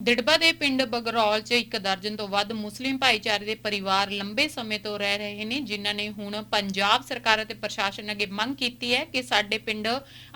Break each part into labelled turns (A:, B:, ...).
A: ਦਿੜਬਾ ਦੇ ਪਿੰਡ ਬਗਰੌਲ 'ਚ ਇੱਕ ਦਰਜਨ ਤੋਂ ਵੱਧ ਮੁਸਲਿਮ ਭਾਈਚਾਰੇ ਦੇ ਪਰਿਵਾਰ ਲੰਬੇ ਸਮੇਂ ਤੋਂ ਰਹਿ ਰਹੇ ਨੇ, ਜਿਨ੍ਹਾਂ ਨੇ ਹੁਣ ਪੰਜਾਬ ਸਰਕਾਰ ਅਤੇ ਪ੍ਰਸ਼ਾਸਨ ਅੱਗੇ ਮੰਗ ਕੀਤੀ ਹੈ ਕਿ ਸਾਡੇ ਪਿੰਡ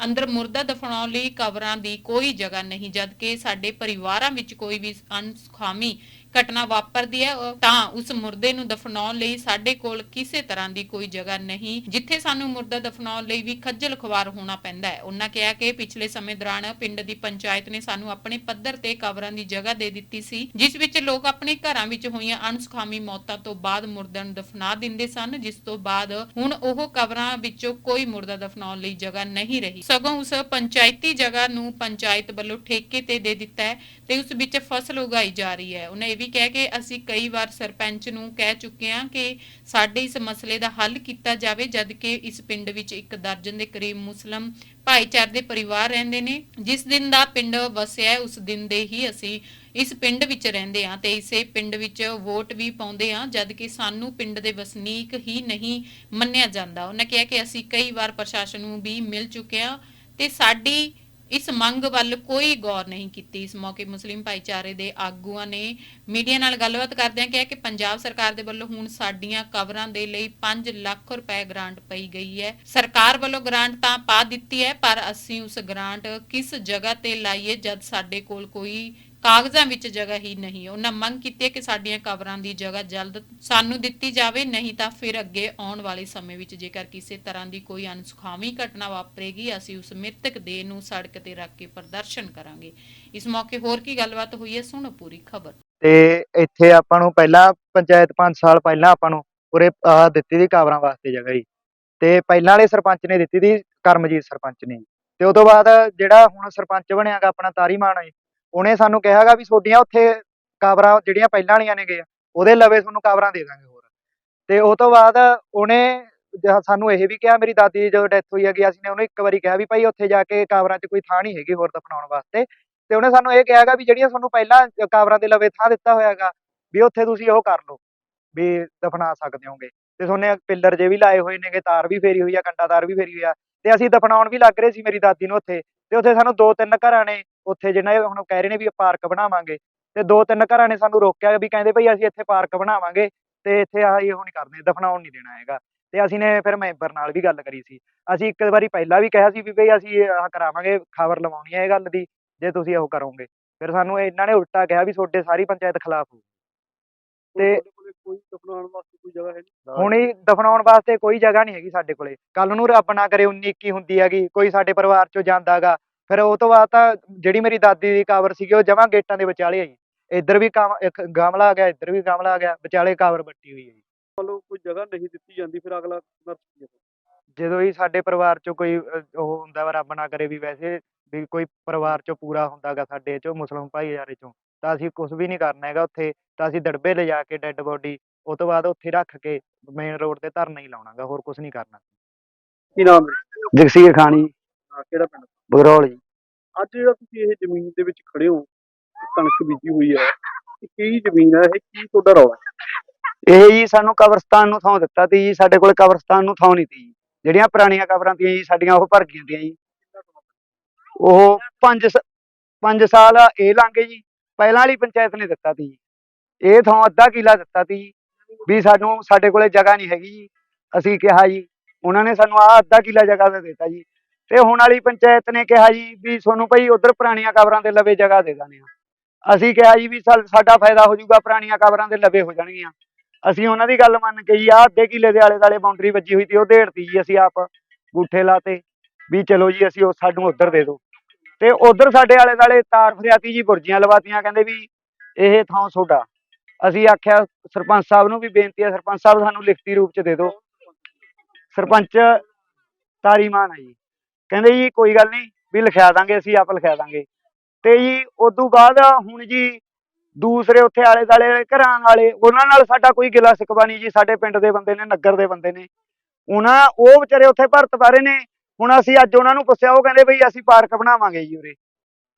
A: ਅੰਦਰ ਮੁਰਦਾ ਦਫਨਾਉਣ ਲਈ ਕਬਰਾਂ ਦੀ ਕੋਈ ਜਗ੍ਹਾ ਨਹੀਂ, ਜਦਕਿ ਸਾਡੇ ਪਰਿਵਾਰਾਂ ਵਿੱਚ ਕੋਈ ਵੀ ਅਨਸੁਖਾਮੀ ਘਟਨਾ ਵਾਪਰਦੀ ਹੈ ਤਾਂ ਉਸ ਮੁਰਦੇ ਨੂੰ ਦਫਨਾਉਣ ਲਈ ਸਾਡੇ ਕੋਲ ਕਿਸੇ ਤਰ੍ਹਾਂ ਦੀ ਕੋਈ ਜਗ੍ਹਾ ਨਹੀਂ, ਜਿੱਥੇ ਸਾਨੂੰ ਮੁਰਦਾ ਦਫਨਾਉਣ ਲਈ ਵੀ ਖੱਜਲ ਖਵਾਰ ਹੋਣਾ ਪੈਂਦਾ ਹੈ। ਉਹਨਾਂ ਕਿਹਾ ਕਿ ਪਿਛਲੇ ਸਮੇਂ ਦੌਰਾਨ ਪਿੰਡ ਦੀ ਪੰਚਾਇਤ ਨੇ ਸਾਨੂੰ ਆਪਣੇ ਪੱਧਰ ਤੇ ਕਬਰਾਂ ਦੀ ਜਗ੍ਹਾ ਦੇ ਦਿੱਤੀ ਸੀ, ਜਿਸ ਵਿੱਚ ਲੋਕ ਆਪਣੇ ਘਰਾਂ ਵਿੱਚ ਹੋਈਆਂ ਅਣਸੁਖਾਮੀ ਮੌਤਾਂ ਤੋਂ ਬਾਅਦ ਮੁਰਦਿਆਂ ਨੂੰ ਦਫਨਾ ਦਿੰਦੇ ਸਨ, ਜਿਸ ਤੋਂ ਬਾਅਦ ਹੁਣ ਉਹ ਕਬਰਾਂ ਵਿੱਚੋਂ ਕੋਈ ਮੁਰਦਾ ਦਫਨਾਉਣ ਲਈ ਜਗ੍ਹਾ ਨਹੀਂ ਰਹੀ। ਸਗੋਂ ਉਸ ਪੰਚਾਇਤੀ ਜਗ੍ਹਾ ਨੂੰ ਪੰਚਾਇਤ ਵੱਲੋਂ ਠੇਕੇ ਤੇ ਦੇ ਦਿੱਤਾ ਹੈ ਤੇ ਉਸ ਵਿੱਚ ਫਸਲ ਉਗਾਈ ਜਾ ਰਹੀ ਹੈ। ਉਹਨੇ ਇਹ ਵੀ ਕਿਹਾ ਕਿ ਅਸੀਂ ਕਈ ਵਾਰ ਸਰਪੰਚ ਨੂੰ ਕਹਿ ਚੁੱਕੇ ਹਾਂ ਕਿ ਸਾਡੇ ਇਸ ਮਸਲੇ ਦਾ ਹੱਲ ਕੀਤਾ ਜਾਵੇ, ਜਦ ਕਿ ਇਸ ਪਿੰਡ ਵਿੱਚ ਇੱਕ ਦਰਜਨ ਦੇ ਕਰੀਬ ਮੁਸਲਮ ਭਾਈਚਾਰੇ ਦੇ ਪਰਿਵਾਰ ਰਹਿੰਦੇ ਨੇ। ਜਿਸ ਦਿਨ ਦਾ ਪਿੰਡ ਵਸਿਆ ਉਸ ਦਿਨ ਦੇ ਹੀ ਅਸੀਂ ਇਸ ਪਿੰਡ ਵਿੱਚ ਰਹਿੰਦੇ ਆ ਤੇ ਇਸੇ ਪਿੰਡ ਵਿੱਚ ਵੋਟ ਵੀ ਪਾਉਂਦੇ ਹਾਂ, ਜਦ ਕਿ ਸਾਨੂੰ ਪਿੰਡ ਦੇ ਵਸਨੀਕ ਹੀ ਨਹੀਂ ਮੰਨਿਆ ਜਾਂਦਾ। ਉਹਨਾਂ ਕਿਹਾ ਕਿ ਅਸੀਂ ਕਈ ਵਾਰ ਪ੍ਰਸ਼ਾਸਨ ਨੂੰ ਵੀ ਮਿਲ ਚੁੱਕੇ ਆ ਤੇ ਸਾਡੀ ਇਸ ਮੰਗ ਵੱਲ ਕੋਈ ਗੌਰ ਨਹੀਂ ਕੀਤੀ। ਇਸ ਮੌਕੇ ਮੁਸਲਿਮ ਭਾਈਚਾਰੇ ਦੇ ਆਗੂਆਂ ਨੇ ਮੀਡੀਆ ਨਾਲ ਗੱਲਬਾਤ ਕਰਦਿਆਂ ਕਿਹਾ ਕਿ ਪੰਜਾਬ ਸਰਕਾਰ ਦੇ ਵੱਲੋਂ ਹੁਣ ਸਾਡੀਆਂ ਕਵਰਾਂ ਦੇ ਲਈ 5 ਲੱਖ ਰੁਪਏ ਗ੍ਰਾਂਟ ਪਈ ਗਈ ਹੈ। ਸਰਕਾਰ ਵੱਲੋਂ ਗ੍ਰਾਂਟ ਤਾਂ ਪਾ ਦਿੱਤੀ ਹੈ, ਪਰ ਅਸੀਂ ਉਸ ਗ੍ਰਾਂਟ ਕਿਸ ਜਗ੍ਹਾ ਤੇ ਲਾਈਏ ਜਦ ਸਾਡੇ ਕੋਲ ਕੋਈ ਕਾਗਜ਼ਾਂ ਵਿੱਚ ਜਗ੍ਹਾ ਹੀ ਨਹੀਂ। ਉਹਨਾਂ ਮੰਗ ਕੀਤੀ ਹੈ ਕਿ ਸਾਡੀਆਂ ਕਬਰਾਂ ਦੀ ਜਗ੍ਹਾ ਜਲਦ ਸਾਨੂੰ ਦਿੱਤੀ ਜਾਵੇ, ਨਹੀਂ ਤਾਂ ਫਿਰ ਅੱਗੇ ਆਉਣ ਵਾਲੇ ਸਮੇਂ ਵਿੱਚ ਜੇਕਰ ਕਿਸੇ ਤਰ੍ਹਾਂ ਦੀ ਕੋਈ ਅਨਸੁਖਾਵੀ ਘਟਨਾ ਵਾਪਰੇਗੀ, ਅਸੀਂ ਉਸ ਮ੍ਰਿਤਕ ਦੇਹ ਨੂੰ ਸੜਕ ਤੇ ਰੱਖ ਕੇ ਪ੍ਰਦਰਸ਼ਨ ਕਰਾਂਗੇ। ਇਸ ਮੌਕੇ ਹੋਰ ਕੀ ਗੱਲਬਾਤ ਹੋਈ ਹੈ, ਸੁਣੋ ਪੂਰੀ ਖਬਰ।
B: ਤੇ ਇੱਥੇ ਆਪਾਂ ਨੂੰ ਪਹਿਲਾਂ ਪੰਚਾਇਤ 5 ਸਾਲ ਪਹਿਲਾਂ ਆਪਾਂ ਨੂੰ ਉਰੇ ਦਿੱਤੀ ਦੀ ਕਾਬਰਾਂ ਵਾਸਤੇ ਜਗ੍ਹਾ ਜੀ। ਤੇ ਪਹਿਲਾਂ ਵਾਲੇ ਸਰਪੰਚ ਨੇ ਦਿੱਤੀ ਦੀ, ਕਰਮਜੀਤ ਸਰਪੰਚ ਨੇ। ਤੇ ਉਸ ਤੋਂ ਬਾਅਦ ਜਿਹੜਾ ਹੁਣ ਸਰਪੰਚ ਬਣਿਆਗਾ ਆਪਣਾ ਤਾਰੀ ਮਾਨ ਜੀ ਉਹਨੇ ਸਾਨੂੰ ਕਿਹਾਗਾ ਵੀ ਤੁਹਾਡੀਆਂ ਉੱਥੇ ਕਾਬਰਾਂ ਜਿਹੜੀਆਂ ਪਹਿਲਾਂ ਵਾਲੀਆਂ ਨੇਗੇ, ਉਹਦੇ ਲਵੇ ਤੁਹਾਨੂੰ ਕਾਬਰਾਂ ਦੇ ਦਾਂਗੇ ਹੋਰ। ਤੇ ਉਹ ਤੋਂ ਬਾਅਦ ਉਹਨੇ ਸਾਨੂੰ ਇਹ ਵੀ ਕਿਹਾ, ਮੇਰੀ ਦਾਦੀ ਦੀ ਜਦੋਂ ਡੈਥ ਹੋਈ ਹੈਗੀ, ਅਸੀਂ ਨੇ ਉਹਨੂੰ ਇੱਕ ਵਾਰੀ ਕਿਹਾ ਵੀ ਭਾਈ ਉੱਥੇ ਜਾ ਕੇ ਕਾਬਰਾਂ 'ਚ ਕੋਈ ਥਾਂ ਨਹੀਂ ਹੈਗੀ ਹੋਰ ਦਫਨਾਉਣ ਵਾਸਤੇ। ਤੇ ਉਹਨੇ ਸਾਨੂੰ ਇਹ ਕਿਹਾਗਾ ਵੀ ਜਿਹੜੀਆਂ ਤੁਹਾਨੂੰ ਪਹਿਲਾਂ ਅ ਕਾਬਰਾਂ ਦੇ ਲਵੇ ਥਾਂ ਦਿੱਤਾ ਹੋਇਆਗਾ, ਵੀ ਉੱਥੇ ਤੁਸੀਂ ਉਹ ਕਰ ਲਓ, ਵੀ ਦਫਨਾ ਸਕਦੇ ਹੋਗੇ। ਤੇ ਤੁਹਾਨੇ ਪਿੱਲਰ ਜੇ ਵੀ ਲਾਏ ਹੋਏ ਨੇਗੇ, ਤਾਰ ਵੀ ਫੇਰੀ ਹੋਈ ਆ, ਕੰਡਾ ਤਾਰ ਵੀ ਫੇਰੀ ਹੋਈ ਆ ਤੇ ਅਸੀਂ ਦਫਨਾਉਣ ਵੀ ਲੱਗ ਰਹੇ ਸੀ ਮੇਰੀ ਦਾਦੀ ਨੂੰ ਉੱਥੇ। ਤੇ ਉੱਥੇ ਸਾਨੂੰ ਦੋ ਤਿੰਨ ਘਰਾਂ ਨੇ, ਉੱਥੇ ਜਿਹਨਾਂ ਹੁਣ ਕਹਿ ਰਹੇ ਨੇ ਵੀ ਪਾਰਕ ਬਣਾਵਾਂਗੇ, ਤੇ ਦੋ ਤਿੰਨ ਘਰਾਂ ਨੇ ਸਾਨੂੰ ਰੋਕਿਆ ਵੀ ਕਹਿੰਦੇ ਭਈ ਅਸੀਂ ਇੱਥੇ ਪਾਰਕ ਬਣਾਵਾਂਗੇ, ਤੇ ਇੱਥੇ ਆਹ ਇਹੋ ਨਹੀਂ ਕਰਦੇ, ਦਫਨਾਉਣ ਨਹੀਂ ਦੇਣਾ ਹੈਗਾ। ਤੇ ਅਸੀਂ ਨੇ ਫਿਰ ਮੈਂਬਰ ਨਾਲ ਵੀ ਗੱਲ ਕਰੀ ਸੀ। ਅਸੀਂ ਇੱਕ ਵਾਰੀ ਪਹਿਲਾਂ ਵੀ ਕਿਹਾ ਸੀ ਵੀ ਭਈ ਅਸੀਂ ਆਹ ਕਰਾਵਾਂਗੇ, ਖਬਰ ਲਵਾਉਣੀ ਹੈ ਇਹ ਗੱਲ ਦੀ, ਜੇ ਤੁਸੀਂ ਉਹ ਕਰੋਗੇ। ਫਿਰ ਸਾਨੂੰ ਇਹਨਾਂ ਨੇ ਉਲਟਾ ਕਿਹਾ ਵੀ ਤੁਹਾਡੇ ਸਾਰੀ ਪੰਚਾਇਤ ਖਿਲਾਫ ਹੋ ਤੇ
C: ਕੋਈ ਦਫਨਾਉਣ ਵਾਸਤੇ ਕੋਈ ਜਗ੍ਹਾ ਹੈ। ਨਹੀਂ
B: ਹੁਣ ਹੀ ਦਫਨਾਉਣ ਵਾਸਤੇ ਕੋਈ ਜਗ੍ਹਾ ਨਹੀਂ ਹੈਗੀ ਸਾਡੇ ਕੋਲੇ। ਕੱਲ ਨੂੰ ਰੱਬ ਨਾ ਕਰੇ 19 21 ਹੁੰਦੀ ਹੈਗੀ ਕੋਈ ਸਾਡੇ ਪਰਿਵਾਰ ਚੋਂ ਜਾਂਦਾਗਾ ਫਿਰ ਉਹ ਤੋਂ ਬਾਅਦ ਤਾਂ ਜਿਹੜੀ ਮੇਰੀ ਦਾਦੀ ਦੀ ਕਬਰ ਸੀਗੀ ਉਹ ਜਮਾਂ ਗੇਟਾਂ ਦੇ ਵਿਚਾਲੇ ਜੀ ਇੱਧਰ ਵੀ ਕਾਮ- ਇੱਕ ਗਮਲਾ ਆ ਗਿਆ ਇੱਧਰ ਵੀ ਗਮਲਾ ਆ ਗਿਆ ਵਿਚਾਲੇ ਕਬਰ ਬੱਟੀ ਹੋਈ ਹੈ ਜੀ
C: ਵੱਲੋਂ ਕੋਈ ਜਗ੍ਹਾ ਨਹੀਂ ਦਿੱਤੀ ਜਾਂਦੀ ਫਿਰ ਅਗਲਾ ਨਰਸ?
B: ਜਦੋਂ? ਹੀ ਸਾਡੇ ਪਰਿਵਾਰ ਚੋਂ ਕੋਈ ਉਹ ਹੁੰਦਾ ਵਾ ਰੱਬ ਨਾ ਕਰੇ ਵੀ ਵੈਸੇ ਵੀ ਕੋਈ ਪਰਿਵਾਰ ਚੋਂ ਪੂਰਾ ਹੁੰਦਾਗਾ ਸਾਡੇ ਚੋਂ ਮੁਸਲਮਾਨ ਭਾਈਚਾਰੇ ਚੋਂ। ਤਾਂ ਅਸੀਂ ਕੁਝ ਵੀ ਨਹੀਂ ਕਰਨਾ ਹੈਗਾ ਉੱਥੇ ਤਾਂ ਅਸੀਂ ਦੜਬੇ ਲਿਜਾ ਕੇ ਡੈੱਡ ਬੋਡੀ ਉਹ ਤੋਂ ਬਾਅਦ ਉੱਥੇ ਰੱਖ ਕੇ ਮੇਨ ਰੋਡ ਤੇ ਧਰਨਾ ਹੀ ਲਾਉਣਾਗਾ ਹੋਰ ਕੁਝ ਨਹੀਂ ਕਰਨਾ।
C: ਕੀ ਨਾਮ ਹੈ?
B: ਜਗਸੀਰ ਖਾਣੀ।
C: ਕਿਹੜਾ ਪਿੰਡ?
B: ਬਗਰੌਲ ਜੀ।
C: ਅੱਜ ਜਿਹੜਾ ਤੁਸੀਂ ਇਹ ਜ਼ਮੀਨ ਦੇ ਵਿੱਚ ਖੜੇ ਹੋ ਕਣਕ ਬੀਜੀ ਹੋਈ ਹੈ ਇਹ ਕੀ ਜ਼ਮੀਨ ਹੈ ਇਹ ਕੀ ਤੁਹਾਡਾ ਰੌਲਾ
B: ਇਹ ਜੀ ਸਾਨੂੰ ਕਬਰਸਤਾਨ ਨੂੰ ਥਾਂ ਦਿੱਤਾ ਤੀ ਜੀ ਸਾਡੇ ਕੋਲ ਕਬਰਸਤਾਨ ਨੂੰ ਥਾਂ ਨਹੀਂ ਤੀ ਜੀ। ਜਿਹੜੀਆਂ ਪੁਰਾਣੀਆਂ ਕਬਰਾਂ ਤੀਆਂ ਜੀ ਸਾਡੀਆਂ ਉਹ ਭਰ ਗਈਆਂ ਤੀਆਂ ਜੀ। ਉਹ 5 5 ਸਾਲ ਇਹ ਲੰਘੇ ਜੀ। ਪਹਿਲਾਂ ਵਾਲੀ ਪੰਚਾਇਤ ਨੇ ਦਿੱਤਾ ਸੀ। ਇਹ ਥਾਂ ਅੱਧਾ ਕਿੱਲਾ ਦਿੱਤਾ ਤੀ ਵੀ ਸਾਨੂੰ ਸਾਡੇ ਕੋਲੇ ਜਗ੍ਹਾ ਨਹੀਂ ਹੈਗੀ ਜੀ। ਅਸੀਂ ਕਿਹਾ ਜੀ, ਉਹਨਾਂ ਨੇ ਸਾਨੂੰ ਆਹ ਅੱਧਾ ਕਿਲਾ ਜਗ੍ਹਾ ਦਾ ਦਿੱਤਾ ਜੀ। ਤੇ ਹੁਣ ਵਾਲੀ ਪੰਚਾਇਤ ਨੇ ਕਿਹਾ ਜੀ ਵੀ ਤੁਹਾਨੂੰ ਭਾਈ ਉਧਰ ਪੁਰਾਣੀਆਂ ਕਬਰਾਂ ਦੇ ਲਵੇ ਜਗ੍ਹਾ ਦੇ ਦਾਂਗੇ ਅਸੀਂ ਕਿਹਾ ਜੀ ਵੀ ਸਾਡਾ ਫਾਇਦਾ ਹੋ ਜਾਊਗਾ, ਪੁਰਾਣੀਆਂ ਕਬਰਾਂ ਦੇ ਲਵੇ ਹੋ ਜਾਣਗੀਆਂ। ਅਸੀਂ ਉਹਨਾਂ ਦੀ ਗੱਲ ਮੰਨ ਕੇ ਜੀ ਆਹ ਅੱਧੇ ਕਿੱਲੇ ਦੇ ਆਲੇ ਦੁਆਲੇ ਬਾਉਂਡਰੀ ਵੱਜੀ ਹੋਈ ਸੀ, ਉਹ ਢੇੜਤੀ ਜੀ ਅਸੀਂ ਆਪ ਗੂਠੇ ਲਾਤੇ ਵੀ ਚਲੋ ਜੀ ਅਸੀਂ ਉਹ ਸਾਨੂੰ ਉੱਧਰ ਦੇ ਦਿਓ। ਤੇ ਉਧਰ ਸਾਡੇ ਆਲੇ ਦੁਆਲੇ ਤਾਰ ਫਰਿਆਤੀ ਜੀ ਬੁਰਜੀਆਂ ਲਵਾਤੀਆਂ, ਕਹਿੰਦੇ ਵੀ ਇਹ ਥਾਂ ਤੁਹਾਡਾ ਅਸੀਂ ਆਖਿਆ, ਸਰਪੰਚ ਸਾਹਿਬ ਨੂੰ ਵੀ ਬੇਨਤੀ ਹੈ, ਸਰਪੰਚ ਸਾਹਿਬ ਸਾਨੂੰ ਲਿਖਤੀ ਰੂਪ ਚ ਦੇ ਦਿਓ। ਸਰਪੰਚ ਤਾਰੀਮਾਨ ਆ ਜੀ। ਕਹਿੰਦੇ ਜੀ, ਕੋਈ ਗੱਲ ਨਹੀਂ, ਵੀ ਲਿਖਿਆ ਦਾਂਗੇ, ਅਸੀਂ ਆਪ ਲਿਖਿਆ ਦਾਂਗੇ। ਤੇ ਜੀ, ਉਦੋਂ ਬਾਅਦ ਹੁਣ ਜੀ ਦੂਸਰੇ ਉੱਥੇ ਆਲੇ ਦਾਲੇ ਘਰਾਂ ਵਾਲੇ, ਉਹਨਾਂ ਨਾਲ ਸਾਡਾ ਕੋਈ ਗਿਲਾ ਸਿਕਵਾ ਨਹੀਂ ਜੀ, ਸਾਡੇ ਪਿੰਡ ਦੇ ਬੰਦੇ ਨੇ, ਨਗਰ ਦੇ ਬੰਦੇ ਨੇ। ਉਹਨਾਂ, ਉਹ ਵਿਚਾਰੇ ਉੱਥੇ ਭਰਤ ਬਾਰੇ ਨੇ ਹੁਣ ਅਸੀਂ ਅੱਜ ਉਹਨਾਂ ਨੂੰ ਪੁੱਛਿਆ ਉਹ ਕਹਿੰਦੇ ਬਈ ਅਸੀਂ ਪਾਰਕ ਬਣਾਵਾਂਗੇ ਜੀ ਉਰੇ।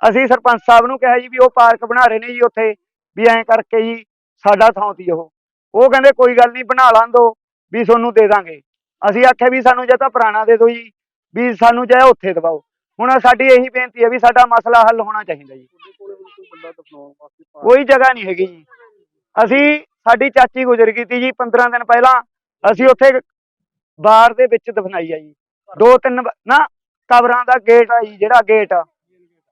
B: ਅਸੀਂ ਸਰਪੰਚ ਸਾਹਿਬ ਨੂੰ ਕਿਹਾ ਜੀ ਵੀ ਉਹ ਪਾਰਕ ਬਣਾ ਰਹੇ ਨੇ ਜੀ ਉੱਥੇ ਵੀ ਐਂ ਕਰਕੇ ਜੀ ਸਾਡਾ ਥਾਂ ਤੀ ਉਹ। ਉਹ ਕਹਿੰਦੇ ਕੋਈ ਗੱਲ ਨਹੀਂ ਬਣਾ ਲਾਂ ਦੋ ਵੀ ਤੁਹਾਨੂੰ ਦੇ ਦਾਂਗੇ। ਅਸੀਂ ਆਖਿਆ ਵੀ ਸਾਨੂੰ ਜੇ ਤਾਂ ਪੁਰਾਣਾ ਦੇ ਦਿਓ ਜੀ ਵੀ ਸਾਨੂੰ ਜੇ ਉੱਥੇ ਦਵਾਓ। ਹੁਣ ਸਾਡੀ ਇਹੀ ਬੇਨਤੀ ਹੈ ਵੀ ਸਾਡਾ ਮਸਲਾ ਹੱਲ ਹੋਣਾ ਚਾਹੀਦਾ ਜੀ।
C: ਕੋਈ
B: ਜਗ੍ਹਾ ਨਹੀਂ ਹੈਗੀ ਜੀ। ਅਸੀਂ ਸਾਡੀ ਚਾਚੀ ਗੁਜ਼ਰ ਗਈ ਤੀ ਜੀ 15 ਦਿਨ ਪਹਿਲਾਂ ਅਸੀਂ ਉੱਥੇ ਬਾਰ ਦੇ ਵਿੱਚ ਦਫਨਾਈ ਆ ਜੀ। ਦੋ ਤਿੰਨ ਨਾ ਕਬਰਾਂ ਦਾ ਗੇਟ ਆ ਜੀ, ਜਿਹੜਾ ਗੇਟ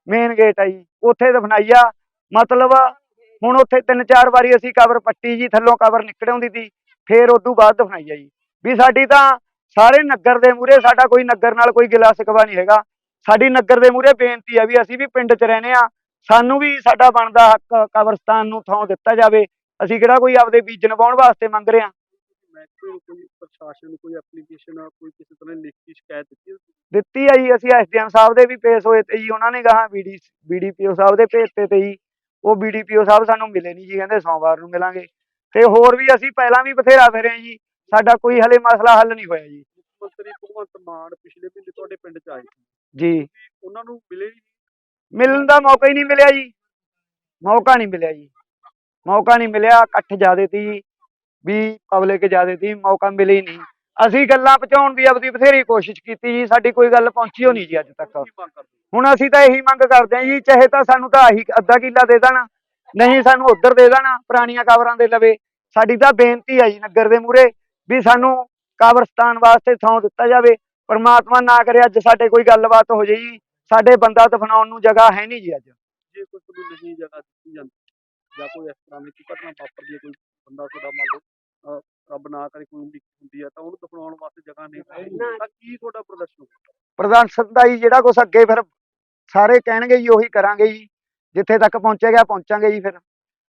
B: ਮੇਨ ਗੇਟ ਆ ਜੀ। ਉੱਥੇ ਦਫਨਾਈ ਆ। ਮਤਲਬ ਹੁਣ ਉੱਥੇ ਤਿੰਨ ਚਾਰ ਵਾਰੀ ਅਸੀਂ ਕਬਰ ਪੱਟੀ ਜੀ, ਥੱਲੋਂ ਕਬਰ ਨਿਕਲ ਸੀ ਤੀ। ਫੇਰ ਉਦੋਂ ਬਾਅਦ ਦਫਨਾਈ ਆ ਜੀ। ਵੀ ਸਾਡੀ ਤਾਂ ਸਾਰੇ ਨਗਰ ਦੇ ਮੂਹਰੇ, ਸਾਡਾ ਕੋਈ ਨਗਰ ਨਾਲ ਕੋਈ ਗਿਲਾ ਸਿਕਵਾ ਨਹੀਂ ਹੈਗਾ। ਸਾਡੀ ਨਗਰ ਦੇ ਮੂਹਰੇ ਬੇਨਤੀ ਆ ਵੀ ਅਸੀਂ ਵੀ ਪਿੰਡ 'ਚ ਰਹਿੰਦੇ ਆ। ਸਾਨੂੰ ਵੀ ਸਾਡਾ ਬਣਦਾ ਹੱਕ, ਕਬਰਸਤਾਨ ਨੂੰ ਥਾਂ ਦਿੱਤਾ ਜਾਵੇ। ਅਸੀਂ ਕਿਹੜਾ ਕੋਈ ਆਪਦੇ ਬੀਜ ਵਾਉਣ ਵਾਸਤੇ ਮੰਗ ਰਹੇ ਆ।
C: ਮਹਿਕਮੇ ਨੂੰ ਕੋਈ ਪ੍ਰਸ਼ਾਸਨ ਨੂੰ ਕੋਈ ਐਪਲੀਕੇਸ਼ਨ ਕੋਈ ਕਿਸੇ ਤਰ੍ਹਾਂ ਦੀ ਲਿਖਤੀ ਸ਼ਿਕਾਇਤ ਦਿੱਤੀ?
B: ਦਿੱਤੀ ਆ ਜੀ ਅਸੀਂ ਐਸਡੀਐਮ ਸਾਹਿਬ ਦੇ ਵੀ ਪੇਸ਼ ਹੋਏ ਤੇ ਜੀ ਉਹਨਾਂ ਨੇ ਗਾਹਾਂ ਬੀਡੀ ਬੀਡੀਪੀਓ ਸਾਹਿਬ ਦੇ ਭੇਜਤੇ ਤੇ ਜੀ। ਉਹ ਬੀਡੀਪੀਓ ਸਾਹਿਬ ਸਾਨੂੰ ਮਿਲੇ ਨਹੀਂ ਜੀ ਕਹਿੰਦੇ ਸੋਮਵਾਰ ਨੂੰ ਮਿਲਾਂਗੇ। ਤੇ ਹੋਰ ਵੀ ਅਸੀਂ ਪਹਿਲਾਂ ਵੀ ਬਥੇਰਾ ਫਿਰੇ ਜੀ ਸਾਡਾ ਕੋਈ ਹਲੇ ਮਸਲਾ ਹੱਲ ਨਹੀਂ ਹੋਇਆ ਜੀ।
C: ਮੰਤਰੀ ਭਗਵੰਤ ਮਾਨ ਪਿਛਲੇ ਮਹੀਨੇ ਤੁਹਾਡੇ ਪਿੰਡ 'ਚ ਆਏ
B: ਜੀ।
C: ਉਹਨਾਂ ਨੂੰ ਮਿਲੇ
B: ਮਿਲਣ ਦਾ ਮੌਕਾ ਹੀ ਨਹੀਂ ਮਿਲਿਆ ਜੀ। ਮੌਕਾ ਨਹੀਂ ਮਿਲਿਆ ਜੀ। ਮੌਕਾ ਨਹੀਂ ਮਿਲਿਆ ਇਕੱਠ ਜ਼ਿਆਦੇ ਤੀ ਜੀ। ਵੀ ਪਬਲਿਕ ਜ਼ਿਆਦੇ ਤੀ ਮੌਕਾ ਮਿਲੇ ਹੀ ਨਹੀਂ। ਅਸੀਂ ਗੱਲਾਂ ਪਹੁੰਚਾਉਣ ਦੀ ਆਪਦੀ ਬਥੇਰੀ ਕੋਸ਼ਿਸ਼ ਕੀਤੀ ਜੀ ਸਾਡੀ ਕੋਈ ਗੱਲ ਪਹੁੰਚੀ ਹੋ ਨਹੀਂ ਜੀ ਅੱਜ ਤੱਕ। ਹੁਣ ਅਸੀਂ ਤਾਂ ਇਹੀ ਮੰਗ ਕਰਦੇ ਹਾਂ ਜੀ ਚਾਹੇ ਤਾਂ ਸਾਨੂੰ ਤਾਂ ਆਹੀ ਅੱਧਾ ਕਿੱਲਾ ਦੇ ਦੇਣ ਨਹੀਂ ਸਾਨੂੰ ਉੱਧਰ ਦੇ ਦੇਣ ਪੁਰਾਣੀਆਂ ਕਬਰਾਂ ਦੇ ਲਵੇ। ਸਾਡੀ ਤਾਂ ਬੇਨਤੀ ਹੈ ਜੀ ਨਗਰ ਦੇ ਮੂਹਰੇ ਵੀ ਸਾਨੂੰ ਕਬਰਸਤਾਨ ਵਾਸਤੇ ਥਾਂ ਦਿੱਤਾ ਜਾਵੇ। ਪਰਮਾਤਮਾ ਨਾ ਕਰੇ ਅੱਜ ਸਾਡੇ ਕੋਈ ਗੱਲਬਾਤ ਹੋ ਜਾਈ ਜੀ। ਸਾਡੇ ਬੰਦਾ ਦਫਨਾਉਣ ਨੂੰ ਜਗ੍ਹਾ ਹੈ ਨਹੀਂ ਜੀ ਅੱਜ।
C: ਜੇ ਕੋਈ ਤੁਹਾਨੂੰ ਨਹੀਂ ਜਗ੍ਹਾ ਦਿੱਤੀ ਜਾਂਦੀ ਜਾਂ ਕੋਈ ਇਸ ਤਰ੍ਹਾਂ ਦੀ ਘਟਨਾ ਵਾਪਰਦੀ ਹੈ ਕੋਈ ਬੰਦਾ ਤੁਹਾਡਾ ਮੰਨ ਲਓ ਰੱਬ ਨਾ ਕਰੇ ਕੋਈ ਉਮੀਦ ਹੁੰਦੀ ਹੈ ਤਾਂ ਉਹਨੂੰ ਦਫਨਾਉਣ ਵਾਸਤੇ ਜਗ੍ਹਾ ਨਹੀਂ ਤਾਂ ਕੀ ਤੁਹਾਡਾ ਪ੍ਰਦਰਸ਼ਨ?
B: ਪ੍ਰਧਾਨ ਸੱਦਾ ਜੀ ਜਿਹੜਾ ਕੁਛ ਅੱਗੇ ਫਿਰ ਸਾਰੇ ਕਹਿਣਗੇ ਜੀ ਉਹੀ ਕਰਾਂਗੇ ਜੀ। ਜਿੱਥੇ ਤੱਕ ਪਹੁੰਚੇਗਾ ਪਹੁੰਚਾਂਗੇ ਜੀ ਫਿਰ।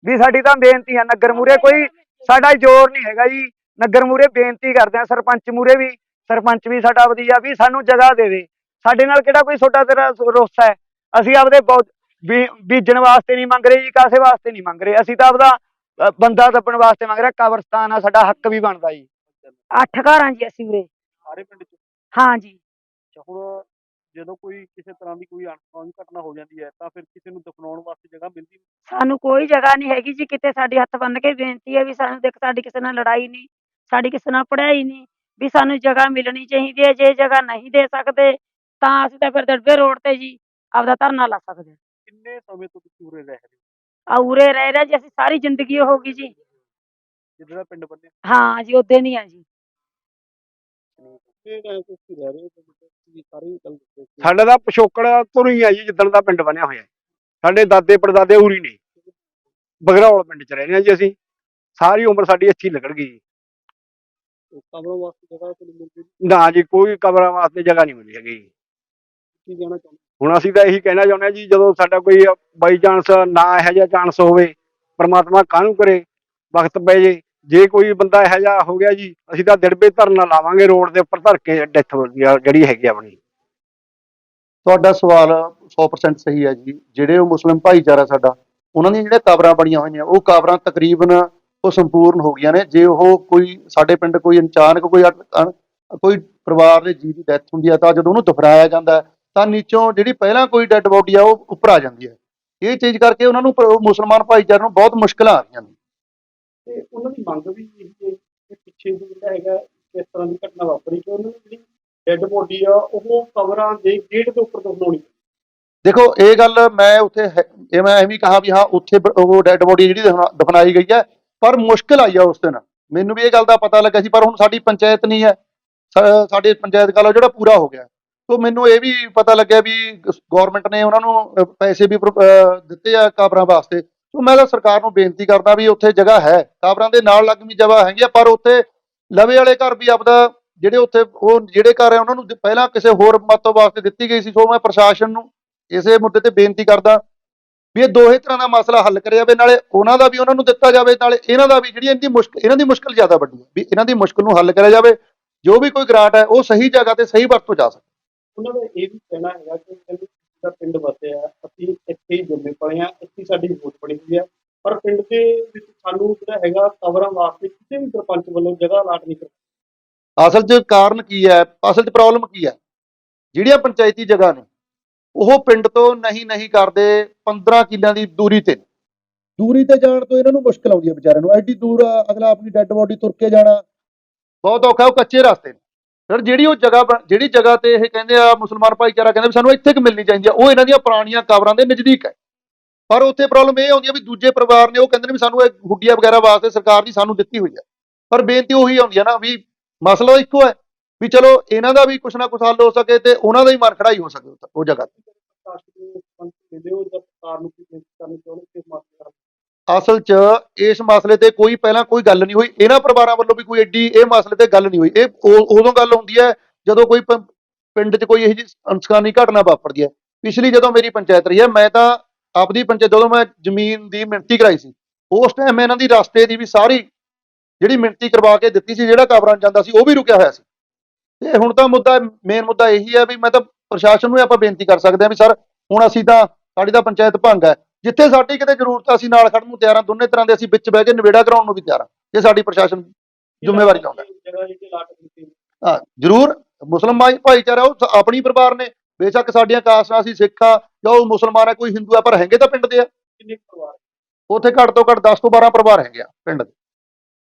B: ਵੀ ਸਾਡੀ ਤਾਂ ਬੇਨਤੀ ਹੈ ਨਗਰ ਮੂਰੇ ਕੋਈ ਸਾਡਾ ਜ਼ੋਰ ਨਹੀਂ ਹੈਗਾ ਜੀ। ਨਗਰ ਮੂਰੇ ਬੇਨਤੀ ਕਰਦੇ ਆ ਸਰਪੰਚ ਮੂਰੇ ਵੀ ਸਰਪੰਚ ਵੀ ਸਾਡਾ ਵਧੀਆ ਵੀ ਸਾਨੂੰ ਜਗ੍ਹਾ ਦੇ ਦੇ। ਸਾਡੇ ਨਾਲ ਕਿਹੜਾ ਕੋਈ ਛੋਟਾ ਤੇਰਾ ਰੋਸਾ ਹੈ? ਅਸੀਂ ਆਪਦੇ ਬਹੁਤ ਬੀਜਣ ਵਾਸਤੇ ਨਹੀਂ ਮੰਗ ਰਹੇ ਜੀ ਕਾਸੇ ਵਾਸਤੇ ਨਹੀਂ ਮੰਗ ਰਹੇ। ਅਸੀਂ ਤਾਂ ਆਪਦਾ ਅ, ਬੰਦਾ ਦੱਬਣ ਵਾਸਤੇ ਮੰਗ ਰਹੇ ਕਬਰਸਤਾਨ ਆ ਸਾਡਾ ਹੱਕ ਵੀ ਬਣਦਾ ਜੀ।
D: ਅੱਠ ਘਰ ਜੀ ਅਸੀਂ ਉਰੇ।
C: ਸਾਰੇ ਪਿੰਡ 'ਚ?
D: ਹਾਂ ਜੀ।
C: ਅੱਛਾ, ਹੁਣ ਜਦੋਂ ਕੋਈ ਕਿਸੇ ਤਰ੍ਹਾਂ ਦੀ ਕੋਈ ਅਣਸੁਣੀ ਘਟਨਾ ਹੋ ਜਾਂਦੀ ਹੈ ਤਾਂ ਫਿਰ ਕਿਸੇ ਨੂੰ ਦਫਨਾਉਣ ਵਾਸਤੇ ਜਗ੍ਹਾ ਮਿਲਦੀ ਨਹੀਂ?
D: ਸਾਨੂੰ ਕੋਈ ਜਗ੍ਹਾ ਨਹੀਂ ਹੈਗੀ ਜੀ ਕਿਤੇ ਸਾਡੇ ਹੱਥ ਬੰਨ ਕੇ ਬੇਨਤੀ ਹੈ ਵੀ ਸਾਨੂੰ ਦੇਖ ਸਾਡੀ ਕਿਸੇ ਨਾਲ ਲੜਾਈ ਨਹੀਂ ਸਾਡੀ ਕਿਸੇ ਨਾਲ ਪੜ੍ਹਾਈ ਨਹੀਂ ਵੀ ਸਾਨੂੰ ਜਗ੍ਹਾ ਮਿਲਣੀ ਚਾਹੀਦੀ ਹੈ ਜੇ ਜਗ੍ਹਾ ਨਹੀਂ ਦੇ ਸਕਦੇ ਤਾਂ ਅਸੀਂ ਤਾਂ ਫਿਰ ਦੜਬੇ ਰੋਡ ਤੇ ਜੀ ਆਪਦਾ ਧਰਨਾ ਲਾ ਸਕਦੇ
C: ਕਿੰਨੇ ਸਮੇਂ ਤੋਂ ਤੁਸੀਂ ਉਰੇ ਰਹਿ ਰਹੇ ਹੋ?
D: ਆ ਉਰੇ ਰਹਿ ਰਹੇ ਜੀ ਅਸੀਂ ਸਾਰੀ ਜ਼ਿੰਦਗੀ ਹੋ ਗਈ ਜੀ।
C: ਜਿੱਦਾਂ ਦਾ ਪਿੰਡ ਬੰਨੇ
D: ਹਾਂ ਜੀ ਉਦੋਂ ਨਹੀਂ ਆ ਜੀ।
C: ਟਾਈਮ ਤੋਂ ਤੁਸੀਂ ਰਹਿ ਰਹੇ ਹੋ ਤੇ ਮਤਲਬ ਤੁਸੀਂ ਸਾਰੀ ਗੱਲ ਦੱਸੋ ਕਿ
E: ਸਾਡਾ ਤਾਂ ਪਿਛੋਕੜ ਤੋਂ ਹੀ ਆ ਜੀ ਜਿੱਦਣ ਦਾ ਪਿੰਡ ਬਣਿਆ ਹੋਇਆ। ਹੈ। ਸਾਡੇ ਦਾਦੇ ਪੜਦਾਦੇ ਉਰੀ ਨੇ। ਬਗਰੌਲ ਪਿੰਡ ਚ ਰਹਿੰਦੇ ਆ ਜੀ ਅਸੀਂ। ਸਾਰੀ ਉਮਰ ਸਾਡੀ ਇੱਥੇ ਹੀ ਗਈ ਜੀ।
C: ਕਬਰਾਂ ਵਾਸਤੇ ਜਗ੍ਹਾ ਤੁਹਾਨੂੰ ਮਿਲਦੀ। ਨਹੀਂ
E: ਨਾ ਜੀ ਕੋਈ ਕਬਰਾਂ ਵਾਸਤੇ ਜਗ੍ਹਾ ਨਹੀਂ ਮਿਲੀ ਹੈਗੀ।
C: ਕੀ ਕਹਿਣਾ ਚਾਹੁੰਦੇ?
E: ਹੁਣ ਅਸੀਂ ਤਾਂ ਇਹੀ ਕਹਿਣਾ ਚਾਹੁੰਦੇ ਹਾਂ ਜੀ, ਜਦੋਂ ਸਾਡਾ ਕੋਈ ਬਾਈ ਚਾਂਸ ਨਾ ਇਹੋ ਜਿਹਾ ਚਾਂਸ ਹੋਵੇ, ਪਰਮਾਤਮਾ ਕਾਹਨੂੰ ਕਰੇ, ਵਕਤ ਪੈ ਜੇ ਜੇ ਕੋਈ ਬੰਦਾ ਇਹੋ ਜਿਹਾ ਹੋ ਗਿਆ ਜੀ, ਅਸੀਂ ਤਾਂ ਦਿੜਬੇ ਧਰਨਾ ਲਾਵਾਂਗੇ ਰੋਡ ਦੇ ਉੱਪਰ ਧਰ ਕੇ ਡੈਥ ਜਿਹੜੀ ਹੈਗੀ ਆ ਆਪਣੀ।
F: ਤੁਹਾਡਾ ਸਵਾਲ 100% ਸਹੀ ਹੈ ਜੀ, ਜਿਹੜੇ ਉਹ ਮੁਸਲਿਮ ਭਾਈਚਾਰਾ ਸਾਡਾ, ਉਹਨਾਂ ਦੀਆਂ ਜਿਹੜੀਆਂ ਕਬਰਾਂ ਬਣੀਆਂ ਹੋਈਆਂ, ਉਹ ਕਬਰਾਂ ਤਕਰੀਬਨ ਉਹ ਸੰਪੂਰਨ ਹੋ ਗਈਆਂ ਨੇ, ਜੇ ਉਹ ਕੋਈ ਸਾਡੇ ਪਿੰਡ ਕੋਈ ਅਚਾਨਕ ਕੋਈ ਕੋਈ ਪਰਿਵਾਰ ਦੇ ਜੀ ਦੀ ਡੈਥ ਹੁੰਦੀ ਹੈ, ਤਾਂ ਜਦੋਂ ਉਹਨੂੰ ਦੁਫਰਾਇਆ ਜਾਂਦਾ ਤਾਂ ਨੀਚੋਂ ਜਿਹੜੀ ਪਹਿਲਾਂ ਕੋਈ ਡੈੱਡ ਬੋਡੀ ਆ ਉਹ ਉੱਪਰ ਆ ਜਾਂਦੀ ਹੈ। ਇਹ ਚੀਜ਼ ਕਰਕੇ ਉਹਨਾਂ ਨੂੰ ਮੁਸਲਮਾਨ ਭਾਈਚਾਰੇ ਨੂੰ ਬਹੁਤ ਮੁਸ਼ਕਲਾਂ ਆ ਰਹੀਆਂ ਨੇ।
C: ਤੇ ਉਹਨਾਂ ਦੀ ਮੰਗ ਵੀ ਇਹ ਹੈ ਕਿ ਪਿੱਛੇ ਜਿਹੇ ਜਿਹੜਾ ਹੈਗਾ ਇਸ ਤਰ੍ਹਾਂ ਦੀ ਘਟਨਾ ਵਾਪਰੀ ਕਿ ਉਹਨਾਂ ਦੀ ਜਿਹੜੀ ਡੈੱਡ ਬੋਡੀ ਆ ਉਹ ਕਬਰਾਂ ਦੇ ਗੇਟ ਦੇ ਉੱਪਰ ਦਫਨਾਉਣੀ
F: ਦੇਖੋ ਇਹ ਗੱਲ ਮੈਂ ਉੱਥੇ ਇਹ ਮੈਂ ਐਵੇਂ ਕਹਾ ਵੀ ਹਾਂ ਉੱਥੇ ਉਹ ਡੈੱਡ ਬੋਡੀ ਜਿਹੜੀ ਦਫਨਾ- ਦਫਨਾਈ ਗਈ ਹੈ ਪਰ ਮੁਸ਼ਕਲ ਆਈ ਆ ਉਸ ਦਿਨ। ਮੈਨੂੰ ਵੀ ਇਹ ਗੱਲ ਦਾ ਪਤਾ ਲੱਗਾ ਸੀ ਪਰ ਹੁਣ ਸਾਡੀ ਪੰਚਾਇਤ ਨਹੀਂ ਹੈ। ਸਾਡੇ ਪੰਚਾਇਤ ਕਾਲ ਜਿਹੜਾ ਪੂਰਾ ਹੋ ਗਿਆ। ਸੋ ਮੈਨੂੰ ਇਹ ਵੀ ਪਤਾ ਲੱਗਿਆ ਵੀ ਗਵਰਨਮੈਂਟ ਨੇ ਉਹਨਾਂ ਨੂੰ ਪੈਸੇ ਵੀ ਪ੍ਰੋ- ਦਿੱਤੇ ਆ ਕਾਬਰਾਂ ਵਾਸਤੇ। ਸੋ ਮੈਂ ਤਾਂ ਸਰਕਾਰ ਨੂੰ ਬੇਨਤੀ ਕਰਦਾ ਵੀ ਉੱਥੇ ਜਗ੍ਹਾ ਹੈ। ਕਾਬਰਾਂ ਦੇ ਨਾਲ ਲੱਗਵੀਂ ਜਗ੍ਹਾ ਹੈਗੀ ਆ, ਪਰ ਉੱਥੇ ਲਵੇ ਵਾਲੇ ਘਰ ਵੀ ਆਪਦਾ ਜਿਹੜੇ ਉੱਥੇ ਉਹ ਜਿਹੜੇ ਘਰ ਆ, ਉਹਨਾਂ ਨੂੰ ਪਹਿਲਾਂ ਕਿਸੇ ਹੋਰ ਮਤ ਵਾਸਤੇ ਦਿੱਤੀ ਗਈ ਸੀ। ਸੋ ਮੈਂ ਪ੍ਰਸ਼ਾਸਨ ਨੂੰ ਇਸੇ ਮੁੱਦੇ ਤੇ ਬੇਨਤੀ ਕਰਦਾ ਵੀ ਇਹ ਦੋਹੇ ਤਰ੍ਹਾਂ ਦਾ ਮਸਲਾ ਹੱਲ ਕਰਿਆ ਜਾਵੇ, ਨਾਲੇ ਉਹਨਾਂ ਦਾ ਵੀ ਉਹਨਾਂ ਨੂੰ ਦਿੱਤਾ ਜਾਵੇ, ਨਾਲੇ ਇਹਨਾਂ ਦਾ ਵੀ ਜਿਹੜੀ ਇਹਨਾਂ ਦੀ ਮੁਸ਼ਕਲ ਇਹਨਾਂ ਦੀ ਮੁਸ਼ਕਲ ਜ਼ਿਆਦਾ ਵੱਡੀ ਹੈ ਵੀ ਇਹਨਾਂ ਦੀ ਮੁਸ਼ਕਲ ਨੂੰ ਹੱਲ ਕਰਿਆ ਜਾਵੇ। ਜੋ ਵੀ ਕੋਈ ਗ੍ਰਾਂਟ ਹੈ, ਉਹ ਸਹੀ ਜਗ੍ਹਾ ਤੇ ਸਹੀ ਵਰਤੋਂ ਜਾ ਸਕੇ।
C: ਉਹਨਾਂ ਦਾ ਇਹ ਵੀ ਕਹਿਣਾ ਹੈਗਾ ਕਿ ਕਹਿੰਦੇ ਦਾ ਪਿੰਡ ਵਸਿਆ ਅਸੀਂ ਇੱਥੇ ਹੀ ਜੰਮੇ ਪਲੇ ਆ ਇੱਥੇ ਸਾਡੀ ਵੋਟ ਬਣੀ ਹੋਈ ਹੈ। ਪਰ ਪਿੰਡ ਦੇ ਵਿੱਚ ਸਾਨੂੰ ਜਿਹੜਾ ਹੈਗਾ ਕਬਰਾਂ ਵਾਸਤੇ ਕਿਸੇ ਵੀ ਸਰਪੰਚ ਵੱਲੋਂ ਜਗ੍ਹਾ ਅਲਾਟ ਨਹੀਂ ਕੀਤੀ
F: ਅਸਲ 'ਚ ਕਾਰਨ ਕੀ ਹੈ? ਅਸਲ 'ਚ ਪ੍ਰੋਬਲਮ ਕੀ ਹੈ? ਜਿਹੜੀਆਂ ਪੰਚਾਇਤੀ ਜਗ੍ਹਾ ਨੇ ਉਹ ਪਿੰਡ ਤੋਂ ਨਹੀਂ ਨਹੀਂ ਕਰਦੇ 15 ਕਿੱਲਿਆਂ ਦੀ ਦੂਰੀ ਤੇ ਨੇ। ਦੂਰੀ ਤੇ ਜਾਣ ਤੋਂ ਇਹਨਾਂ ਨੂੰ ਮੁਸ਼ਕਲ ਆਉਂਦੀ ਹੈ ਵਿਚਾਰਿਆਂ ਨੂੰ। ਐਡੀ ਦੂਰ ਆ, ਅਗਲਾ ਆਪਣੀ ਡੈੱਡ ਬੋਡੀ ਤੁਰ ਕੇ ਜਾਣਾ। ਬਹੁਤ ਔਖਾ ਉਹ ਕੱਚੇ ਰਸਤੇ ਨੇ। ਫਿਰ ਜਿਹੜੀ ਉਹ ਜਗ੍ਹਾ ਜਿਹੜੀ ਜਗ੍ਹਾ ਤੇ ਇਹ ਕਹਿੰਦੇ ਆ ਮੁਸਲਮਾਨ ਭਾਈਚਾਰਾ ਕਹਿੰਦੇ ਵੀ ਸਾਨੂੰ ਇੱਥੇ ਕਿ ਮਿਲਣੀ ਚਾਹੀਦੀ ਆ, ਉਹ ਇਹਨਾਂ ਦੀਆਂ ਪੁਰਾਣੀਆਂ ਕਬਰਾਂ ਦੇ ਨਜ਼ਦੀਕ ਹੈ ਪਰ ਉੱਥੇ ਪ੍ਰੋਬਲਮ ਇਹ ਆਉਂਦੀ ਹੈ ਵੀ ਦੂਜੇ ਪਰਿਵਾਰ ਨੇ ਉਹ ਕਹਿੰਦੇ ਨੇ ਵੀ ਸਾਨੂੰ ਇਹ ਗੁੱਡੀਆਂ ਵਗੈਰਾ ਵਾਸਤੇ ਸਰਕਾਰ ਦੀ ਸਾਨੂੰ ਦਿੱਤੀ ਹੋਈ ਹੈ ਪਰ ਬੇਨਤੀ ਉਹੀ ਆਉਂਦੀ ਹੈ ਨਾ ਵੀ ਮਸਲਾ ਇੱਕੋ ਹੈ ਵੀ ਚਲੋ ਇਹਨਾਂ ਦਾ ਵੀ ਕੁਛ ਨਾ ਕੁਛ ਹੱਲ ਹੋ ਸਕੇ ਤੇ ਉਹਨਾਂ ਦਾ ਹੀ ਮਨ ਖੜਾਈ ਹੋ ਸਕੇ ਉਹ- ਉਹ ਜਗ੍ਹਾ ਤੇ। ਅਸਲ 'ਚ ਇਸ ਮਸਲੇ ਤੇ ਕੋਈ ਪਹਿਲਾਂ ਕੋਈ ਗੱਲ ਨਹੀਂ ਹੋਈ। ਇਹਨਾਂ ਪਰਿਵਾਰਾਂ ਵੱਲੋਂ ਵੀ ਕੋਈ ਐਡੀ ਇਹ ਮਸਲੇ ਤੇ ਗੱਲ ਨਹੀਂ ਹੋਈ। ਇਹ ਉਹ- ਉਦੋਂ ਗੱਲ ਹੁੰਦੀ ਹੈ ਜਦੋਂ ਕੋਈ ਪ- ਪਿੰਡ 'ਚ ਕੋਈ ਇਹੋ ਜਿਹੀ ਅਨਸਕਾਨੀ ਘਟਨਾ ਵਾਪਰਦੀ ਹੈ। ਪਿਛਲੀ ਜਦੋਂ ਮੇਰੀ ਪੰਚਾਇਤ ਰਹੀ ਹੈ, ਮੈਂ ਤਾਂ ਆਪਦੀ ਪੰਚਾਇਤ, ਜਦੋਂ ਮੈਂ ਜ਼ਮੀਨ ਦੀ ਮਿਣਤੀ ਕਰਾਈ ਸੀ, ਉਸ ਟਾਈਮ ਮੈਂ ਇਹਨਾਂ ਦੀ ਰਸਤੇ ਦੀ ਵੀ ਸਾਰੀ ਜਿਹੜੀ ਮਿਣਤੀ ਕਰਵਾ ਕੇ ਦਿੱਤੀ ਸੀ, ਜਿਹੜਾ ਕਬਰਾਂ ਜਾਂਦਾ ਸੀ, ਉਹ ਵੀ ਰੁਕਿਆ ਹੋਇਆ ਸੀ। ਤੇ ਹੁਣ ਤਾਂ ਮੁੱਦਾ ਮੇਨ ਮੁੱਦਾ ਇਹੀ ਹੈ ਵੀ ਮੈਂ ਤਾਂ ਪ੍ਰਸ਼ਾਸਨ ਨੂੰ ਹੀ ਆਪਾਂ ਬੇਨਤੀ ਕਰ ਸਕਦੇ ਹਾਂ ਵੀ ਸਰ, ਹੁਣ ਅਸੀਂ ਤਾਂ, ਸਾਡੀ ਤਾਂ ਪੰਚਾਇਤ ਭੰਗ ਹੈ। ਜਿੱਥੇ ਸਾਡੀ ਕਿਤੇ ਜ਼ਰੂਰਤ ਆ, ਅਸੀਂ ਨਾਲ ਖੜਨ ਨੂੰ ਤਿਆਰ ਹਾਂ ਦੋਨੇ ਤਰ੍ਹਾਂ ਦੇ ਅਸੀਂ ਵਿੱਚ ਬਹਿ ਕੇ ਨਿਬੇੜਾ ਕਰਾਉਣ ਨੂੰ ਵੀ ਤਿਆਰ ਹਾਂ ਜੇ ਸਾਡੀ ਪ੍ਰਸ਼ਾਸਨ ਜ਼ਿੰਮੇਵਾਰੀ
C: ਜਿਹੜੀ ਲਾਟ ਦਿੱਤੀ
F: ਹਾਂ ਜ਼ਰੂਰ ਮੁਸਲਮਾਨ ਭਾਈ- ਭਾਈਚਾਰਾ ਉਹ ਆਪਣੀ ਪਰਿਵਾਰ ਨੇ ਬੇਸ਼ੱਕ ਸਾਡੀਆਂ ਕਾਸਟਾਂ ਅਸੀਂ ਸਿੱਖ ਆ ਜਾਂ ਉਹ ਮੁਸਲਮਾਨ ਆ ਕੋਈ ਹਿੰਦੂ ਆ ਪਰ ਹੈਗੇ ਤਾਂ ਪਿੰਡ ਦੇ ਆ।
C: ਕਿੰਨੇ ਪਰਿਵਾਰ?
F: ਉੱਥੇ ਘੱਟ ਤੋਂ ਘੱਟ 10 ਤੋਂ 12 ਪਰਿਵਾਰ ਹੈਗੇ ਆ ਪਿੰਡ ਦੇ।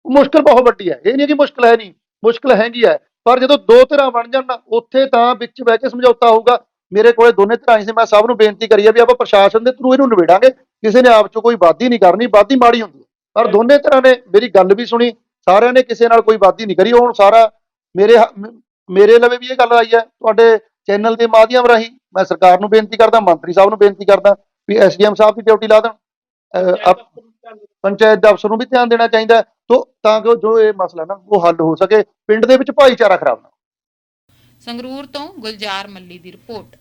F: ਮੁਸ਼ਕਲ ਬਹੁਤ ਵੱਡੀ ਹੈ। ਇਹ ਨਹੀਂ ਕਿ ਮੁਸ਼ਕਲ ਹੈ ਨਹੀਂ ਮੁਸ਼ਕਲ ਹੈਗੀ ਹੈ ਪਰ ਜਦੋਂ ਦੋ ਧਿਰਾਂ ਬਣ ਜਾਣ ਉੱਥੇ ਤਾਂ ਵਿੱਚ ਬਹਿ ਕੇ ਸਮਝੌਤਾ ਹੋਊਗਾ ਮੇਰੇ ਕੋਲੇ ਦੋਨੇ ਧਿਰਾਂ ਹੀ ਸੀ ਮੈਂ ਸਭ ਨੂੰ ਬੇਨਤੀ ਕਰੀ ਹੈ ਵੀ ਆਪਾਂ ਪ੍ਰਸ਼ਾਸਨ ਦੇ ਥਰੂ ਇਹਨੂੰ ਨਿਬੇੜਾਂਗੇ ਕਿਸੇ ਨੇ ਆਪ ਚ ਕੋਈ ਵਾਦੀ ਨਹੀਂ ਕਰਨੀ ਵਾਦੀ ਮਾੜੀ ਹੁੰਦੀ ਪਰ ਦੋਨੇ ਧਿਰਾਂ ਨੇ ਮੇਰੀ ਗੱਲ ਵੀ ਸੁਣੀ ਸਾਰਿਆਂ ਨੇ ਕਿਸੇ ਨਾਲ ਕੋਈ ਵਾਦੀ ਨਹੀਂ ਕਰੀ ਹੁਣ ਸਾਰਾ ਮੇਰੇ ਮੇਰੇ ਲਵੇ ਵੀ ਇਹ ਗੱਲ ਆਈ ਹੈ ਤੁਹਾਡੇ ਚੈਨਲ ਦੇ ਮਾਧਿਅਮ ਰਾਹੀਂ ਮੈਂ ਸਰਕਾਰ ਨੂੰ ਬੇਨਤੀ ਕਰਦਾ ਮੰਤਰੀ ਸਾਹਿਬ ਨੂੰ ਬੇਨਤੀ ਕਰਦਾ ਵੀ ਐਸਡੀਐਮ ਸਾਹਿਬ ਦੀ ਡਿਊਟੀ ਲਾ ਦੇਣ ਪੰਚਾਇਤ ਦੇ ਅਫਸਰ ਨੂੰ ਵੀ ਧਿਆਨ ਦੇਣਾ ਚਾਹੀਦਾ ਤੋ ਕਿ ਜੋ ਇਹ ਮਸਲਾ ਨਾ ਉਹ ਹੱਲ ਹੋ ਸਕੇ ਪਿੰਡ ਦੇ ਵਿੱਚ ਭਾਈਚਾਰਾ ਖਰਾਬ ਨਾ।
A: ਸੰਗਰੂਰ ਤੋਂ ਗੁਲਜ਼ਾਰ ਮੱਲੀ ਦੀ ਰਿਪੋਰਟ।